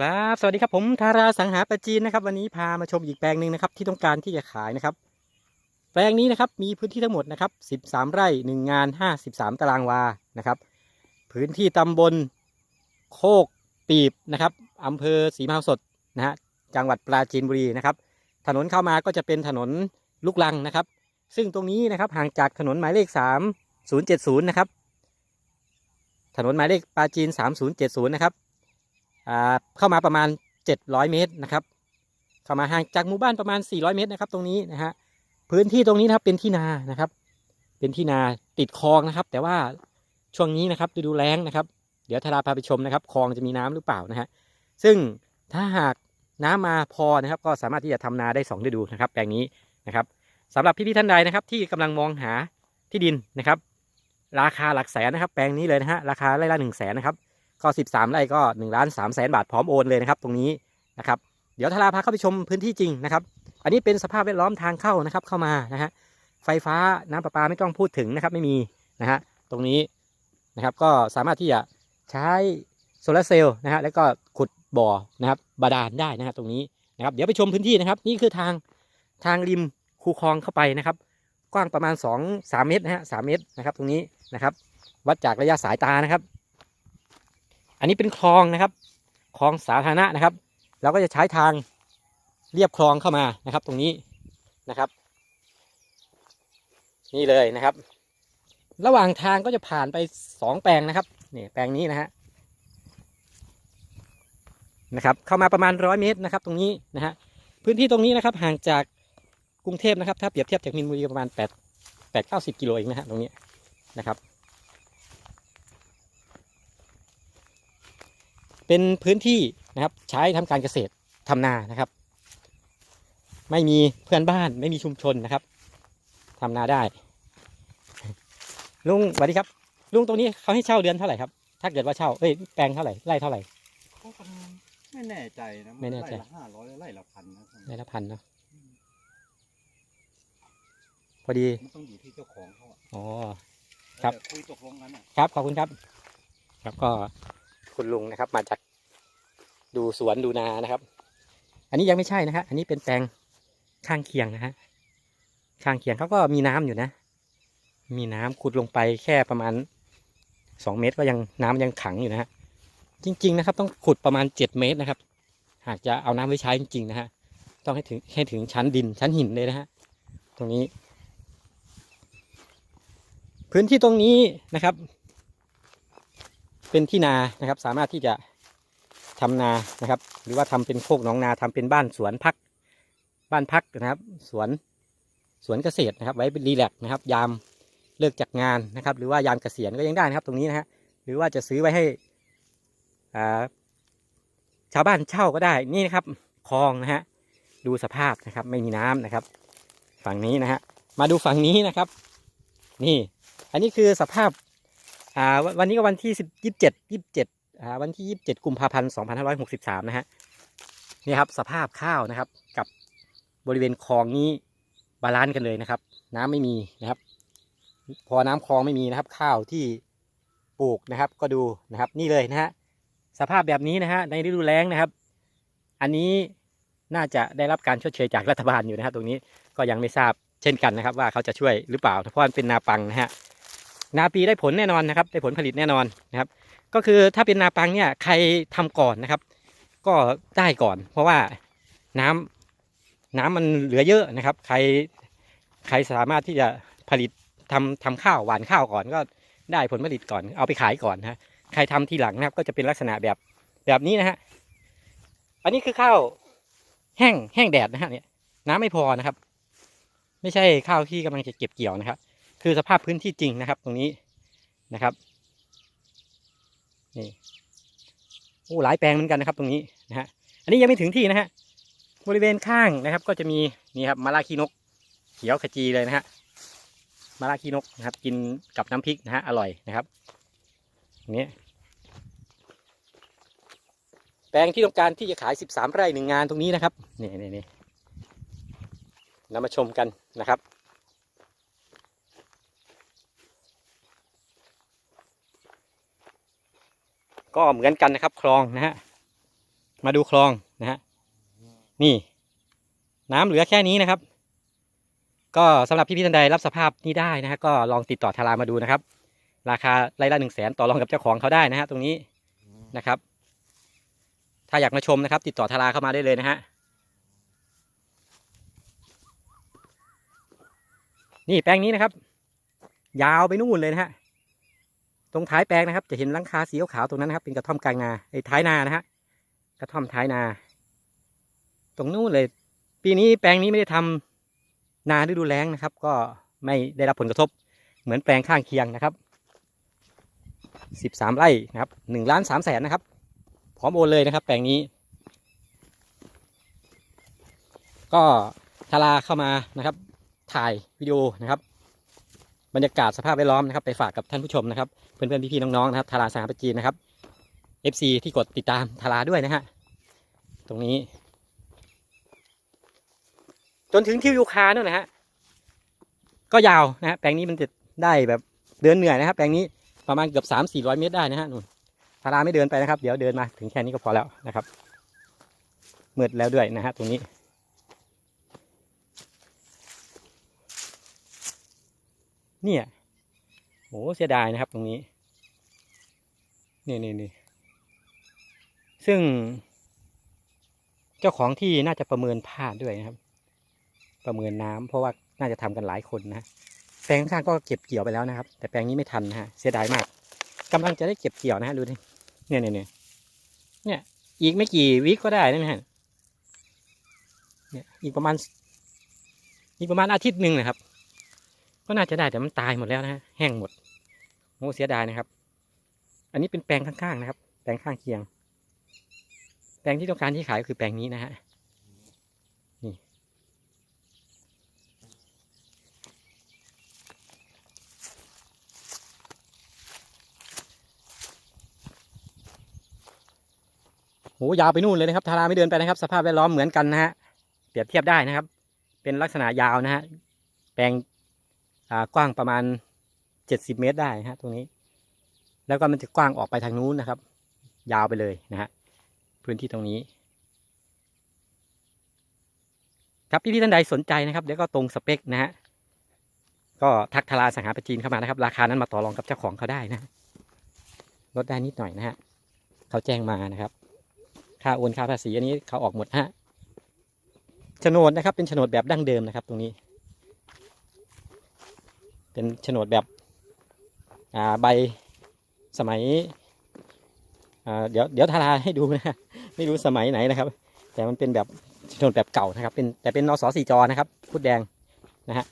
ครับสวัสดีครับผมธาราสังหาประจีนนะครับ วันนี้พามาชมอีกแปลงหนึ่งนะครับ ที่ต้องการที่จะขายนะครับ แปลงนี้นะครับมีพื้นที่ทั้งหมดนะครับ 13 ไร่ 1 งาน 53 ตารางวานะครับ พื้นที่ตำบลโคกปีบนะครับอำเภอศรีมหาสดนะฮะจังหวัดปราจีนบุรีนะครับ ถนนเข้ามาก็จะเป็นถนนลูกลังนะครับ ซึ่งตรงนี้นะครับห่างจากถนนหมายเลข 3070 นะครับ ถนนหมายเลขปราจีน 3070 นะครับ เข้ามาประมาณ 700 เมตรนะครับ เข้ามาห่างจากหมู่บ้านประมาณ 400 เมตรนะครับ ตรงนี้นะฮะพื้นที่ตรงนี้นะครับเป็นที่นานะครับ เป็นที่นาติดคลองนะครับ แต่ว่าช่วงนี้นะครับฤดูแล้งนะครับ เดี๋ยวธาราพาไปชมนะครับคลองจะมีน้ำหรือเปล่านะฮะซึ่งถ้าหากน้ำมาพอนะครับ ก็สามารถที่จะทำนาได้สองฤดูนะครับ แปลงนี้นะครับสำหรับพี่ๆท่านใดนะครับ ที่กำลังมองหาที่ดินนะครับ ราคาหลักแสนนะครับ แปลงนี้เลยนะฮะราคาไร่ละหนึ่งแสนนะครับ ก็ 13 ไร่ก็1ล้าน3แสนบาทพร้อมโอนเลยนะครับ ตรงนี้นะครับ เดี๋ยวทาราพาเข้าไปชมพื้นที่จริงนะครับ อันนี้เป็นสภาพแวดล้อมทางเข้านะครับเข้ามานะฮะไฟฟ้าน้ำประปาไม่ต้องพูดถึงนะครับไม่มีนะฮะตรงนี้นะครับก็สามารถที่จะใช้โซลาร์เซลล์นะฮะแล้วก็ขุดบ่อนะครับบาดาลได้นะฮะตรงนี้นะครับเดี๋ยวไปชมพื้นที่นะครับ นี่คือทางทางริมคูคลองเข้าไปนะครับ กว้างประมาณ 2 3 เมตรนะฮะ3เมตรนะครับ ตรงนี้นะครับ วัดจากระยะสายตานะครับ อันนี้เป็นคลองนะครับ คลองสาธารณะนะครับ เราก็จะใช้ทางเรียบคลองเข้ามานะครับ ตรงนี้นะครับ นี่เลยนะครับ ระหว่างทางก็จะผ่านไปสองแปลงนะครับนี่แปลงนี้นะฮะนะครับ เข้ามาประมาณร้อยเมตรนะครับ ตรงนี้นะฮะพื้นที่ตรงนี้นะครับ ห่างจากกรุงเทพนะครับ ถ้าเปรียบเทียบจากมินบุรีประมาณแปดแปดเก้าสิบกิโลเองนะฮะตรงนี้นะครับ เป็นพื้นที่นะครับใช้ทำการเกษตรทำนานะครับ ไม่มีเพื่อนบ้านไม่มีชุมชนนะครับทำนาได้ ลุงสวัสดีครับ ลุงตรงนี้เขาให้เช่าเดือนเท่าไหร่ครับ ถ้าเกิดว่าเช่าเอ้ยแปลงเท่าไหร่ไร่เท่าไหร่เขาก็ไม่แน่ใจนะไม่แน่ใจไร่ละห้าร้อยไร่ละพันนะไร่ละพันเนาะพอดีมันต้องอยู่ที่เจ้าของเขาอะอ๋อครับแต่คุยตกลงกันอะครับขอบคุณครับ ครับก็ คุณลุงนะครับ มาจากดูสวนดูนานะครับ อันนี้ยังไม่ใช่นะฮะอันนี้เป็นแปลงข้างเคียงนะฮะข้างเคียงเขาก็มีน้ำอยู่นะ มีน้ำขุดลงไปแค่ประมาณสองเมตรก็ยังน้ำยังขังอยู่นะฮะจริง ๆ นะครับ ต้องขุดประมาณเจ็ดเมตรนะครับ หากจะเอาน้ำไว้ใช้จริงๆนะฮะต้องให้ถึงให้ถึงชั้นดินชั้นหินเลยนะฮะตรงนี้ พื้นที่ตรงนี้นะครับ เป็นที่นานะครับ สามารถที่จะทำนานะครับ หรือว่าทำเป็นโคกหนองนาทำเป็นบ้านสวนพัก บ้านพักนะครับ สวนสวนเกษตรนะครับ ไว้เป็นรีแลกซ์นะครับ ยามเลิกจากงานนะครับ หรือว่ายามเกษียณก็ยังได้นะครับ ตรงนี้นะฮะหรือว่าจะซื้อไว้ให้ชาวบ้านเช่าก็ได้นี่นะครับคลองนะฮะดูสภาพนะครับ ไม่มีน้ำนะครับ ฝั่งนี้นะฮะมาดูฝั่งนี้นะครับ นี่ อันนี้คือสภาพ อ่าวันนี้ก็วันที่สิบยี่สิบเจ็ดยี่สิบเจ็ดอ่าวันที่ยี่สิบเจ็ดกุมภาพันธ์สองพันห้าร้อยหกสิบสามนะฮะนี่ครับสภาพข้าวนะครับ กับบริเวณคลองนี้บาลานซ์กันเลยนะครับ น้ำไม่มีนะครับ พอน้ำคลองไม่มีนะครับ ข้าวที่ปลูกนะครับ ก็ดูนะครับ นี่เลยนะฮะสภาพแบบนี้นะฮะในฤดูแล้งนะครับ อันนี้น่าจะได้รับการชดเชยจากรัฐบาลอยู่นะครับตรงนี้ก็ยังไม่ทราบเช่นกันนะครับ ว่าเขาจะช่วยหรือเปล่าเพราะมันเป็นนาปังนะฮะ นาปีได้ผลแน่นอนนะครับ ได้ผลผลิตแน่นอนนะครับ ก็คือถ้าเป็นนาปังเนี่ยใครทำก่อนนะครับ ก็ได้ก่อน เพราะว่าน้ำน้ำมันเหลือเยอะนะครับ ใครใครสามารถที่จะผลิตทำทำข้าวหวานข้าวก่อนก็ได้ผลผลิตก่อน เอาไปขายก่อนนะใครทำทีหลังนะครับ ก็จะเป็นลักษณะแบบแบบนี้นะฮะอันนี้คือข้าวแห้งแห้งแดดนะฮะเนี่ยน้ำไม่พอนะครับ ไม่ใช่ข้าวที่กำลังจะเก็บเกี่ยวนะครับ คือสภาพพื้นที่จริงนะครับ ตรงนี้นะครับนี่โอ้หลายแปลงเหมือนกันนะครับ ตรงนี้นะฮะอันนี้ยังไม่ถึงที่นะฮะบริเวณข้างนะครับ ก็จะมีนี่ครับมาลาคีนก เขียวขจีเลยนะฮะมาลาคีนกนะครับ กินกับน้ำพริกนะฮะอร่อยนะครับนนี้แปลงที่ต้องการที่จะขาย 13 ไร่หนึ่งงานตรงนี้นะครับนี่นี่นี่นำมาชมกันนะครับ ก็เหมือนกันนะครับ คลองนะฮะมาดูคลองนะฮะนี่ น้ำเหลือแค่นี้นะครับ ก็สำหรับพี่พี่ท่านใดรับสภาพนี้ได้นะฮะก็ลองติดต่อทารามาดูนะครับ ราคาไร่ละหนึ่งแสนต่อรองกับเจ้าของเขาได้นะฮะตรงนี้นะครับ ถ้าอยากมาชมนะครับ ติดต่อทาราเข้ามาได้เลยนะฮะนี่แปลงนี้นะครับ ยาวไปนู่นเลยนะฮะ ตรงท้ายแปลงนะครับ จะเห็นหลังคาสีขาวตรงนั้นนะครับเป็นกระท่อมกลางนาไอ้ท้ายนานะฮะกระท่อมท้ายนา ตรงนู้นเลย ปีนี้แปลงนี้ไม่ได้ทำนาฤดูแล้งนะครับ ก็ไม่ได้รับผลกระทบ เหมือนแปลงข้างเคียงนะครับสิบสามไร่นะครับหนึ่งล้านสามแสนนะครับ พร้อมโอนเลยนะครับ แปลงนี้ ก็ทาราเข้ามานะครับ ถ่ายวิดีโอนะครับ บรรยากาศสภาพแวดล้อมนะครับไปฝากกับท่านผู้ชมนะครับ เพื่อนๆพี่ๆน้องๆนะครับทาราสหประจีนนะครับ FC ที่กดติดตามทาราด้วยนะฮะตรงนี้ จนถึงทิวยูคาเนี่ยนะฮะก็ยาวนะฮะแปลงนี้มันจะได้แบบเดินเหนื่อยนะครับแปลงนี้ประมาณเกือบสามสี่ร้อยเมตรได้นะฮะนู่นทาราไม่เดินไปนะครับ เดี๋ยวเดินมาถึงแค่นี้ก็พอแล้วนะครับมืดแล้วด้วยนะฮะตรงนี้ เนี่ยโหเสียดายนะครับตรงนี้ นี่นี่นี่ซึ่ง เจ้าของที่น่าจะประเมินพลาดด้วยนะครับ ประเมินน้ำเพราะว่าน่าจะทำกันหลายคนนะแปลงข้างก็เก็บเกี่ยวไปแล้วนะครับ แต่แปลงนี้ไม่ทันนะฮะเสียดายมากกำลังจะได้เก็บเกี่ยวนะฮะดูดิเนี่ยเนี่ยเนี่ยเนี่ย อีกไม่กี่วิก็ได้นะฮะเนี่ยอีกประมาณอีกประมาณอาทิตย์หนึ่งนะครับ ก็น่าจะได้แต่มันตายหมดแล้วนะฮะแห้งหมดโอ้เสียดายนะครับ อันนี้เป็นแปลงข้างๆนะครับ แปลงข้างเคียง แปลงที่ต้องการที่ขายก็คือแปลงนี้นะฮะนี่โหยาวไปนู่นเลยนะครับทาราไม่เดินไปนะครับ สภาพแวดล้อมเหมือนกันนะฮะเปรียบเทียบได้นะครับ เป็นลักษณะยาวนะฮะแปลง กว้างประมาณเจ็ดสิบเมตรได้นะฮะตรงนี้ แล้วก็มันจะกว้างออกไปทางนู้นนะครับ ยาวไปเลยนะฮะพื้นที่ตรงนี้ ครับพี่พี่ท่านใดสนใจนะครับเดี๋ยวก็ตรงสเปคนะฮะก็ทักทาราสังหาประจีนเข้ามานะครับ ราคานั้นมาต่อรองกับเจ้าของเขาได้นะลดได้นิดหน่อยนะฮะเขาแจ้งมานะครับ ค่าโอนค่าภาษีอันนี้เขาออกหมดฮะโฉนดนะครับ เป็นโฉนดแบบดั้งเดิมนะครับ ตรงนี้ เป็นโฉนดแบบใบสมัยเดี๋ยวเดี๋ยวทาราให้ดูนะไม่รู้สมัยไหนนะครับ แต่มันเป็นแบบโฉนดแบบเก่านะครับ เป็นแต่เป็นนสสี่จอนะครับพุดแดงนะฮะ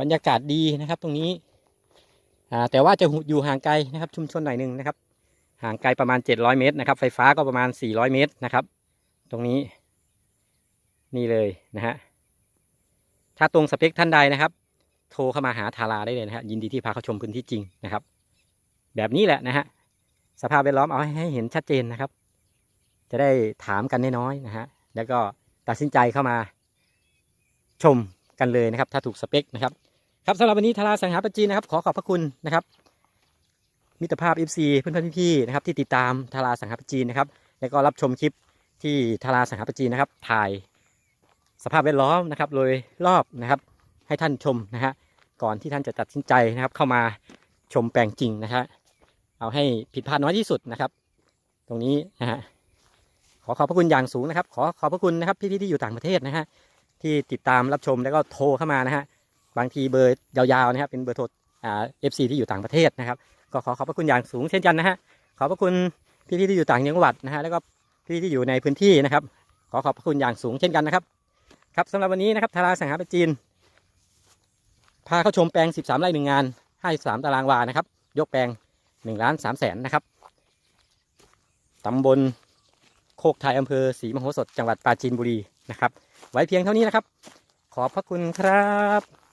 บรรยากาศดีนะครับตรงนี้แต่ว่าจะอยู่ห่างไกลนะครับ ชุมชนหน่อยหนึ่งนะครับ ห่างไกลประมาณ 700 เมตรนะครับ ไฟฟ้าก็ประมาณ 400 เมตรนะครับ ตรงนี้ นี่เลยนะฮะถ้าตรงสเปคท่านใดนะครับ โทรเข้ามาหาทาราได้เลยนะฮะยินดีที่พาเขาชมพื้นที่จริงนะครับ แบบนี้แหละนะฮะสภาพแวดล้อมเอาให้ให้เห็นชัดเจนนะครับ จะได้ถามกันน้อยๆนะฮะแล้วก็ตัดสินใจเข้ามาชมกันเลยนะครับ ถ้าถูกสเปคนะครับ ครับสำหรับวันนี้ทาราสังหาประจีนะครับ ขอขอบพระคุณนะครับ มิตรภาพ FC เพื่อนๆพี่ๆนะครับ ที่ติดตามทาราสังหาประจีนะครับ แล้วก็รับชมคลิปที่ทาราสังหาประจีนะครับถ่าย สภาพแวดล้อมนะครับโดยรอบนะครับ ให้ท่านชมนะฮะก่อนที่ท่านจะตัดสินใจนะครับ เข้ามาชมแปลงจริงนะฮะเอาให้ผิดพลาดน้อยที่สุดนะครับ ตรงนี้นะฮะขอขอบพระคุณอย่างสูงนะครับ ขอขอบพระคุณนะครับพี่ๆที่อยู่ต่างประเทศนะฮะที่ติดตามรับชมแล้วก็โทรเข้ามานะฮะบางทีเบอร์ยาวๆนะครับเป็นเบอร์โทรอ่าเอฟซีที่อยู่ต่างประเทศนะครับ ก็ขอขอบพระคุณอย่างสูงเช่นกันนะฮะขอบพระคุณพี่ๆที่อยู่ต่างจังหวัดนะฮะแล้วก็พี่ที่อยู่ในพื้นที่นะครับ ขอขอบพระคุณอย่างสูงเช่นกันนะครับ ครับสำหรับวันนี้นะครับทาราสังหาปจีน พาเข้าชมแปลง 13 ไร่หนึ่งงาน 53 ตารางวานะครับ ยกแปลง1ล้าน3แสนนะครับตำบลโคกไทยอำเภอศรีมโหสถจังหวัดปราจีนบุรีนะครับ ไว้เพียงเท่านี้นะครับ ขอบพระคุณครับ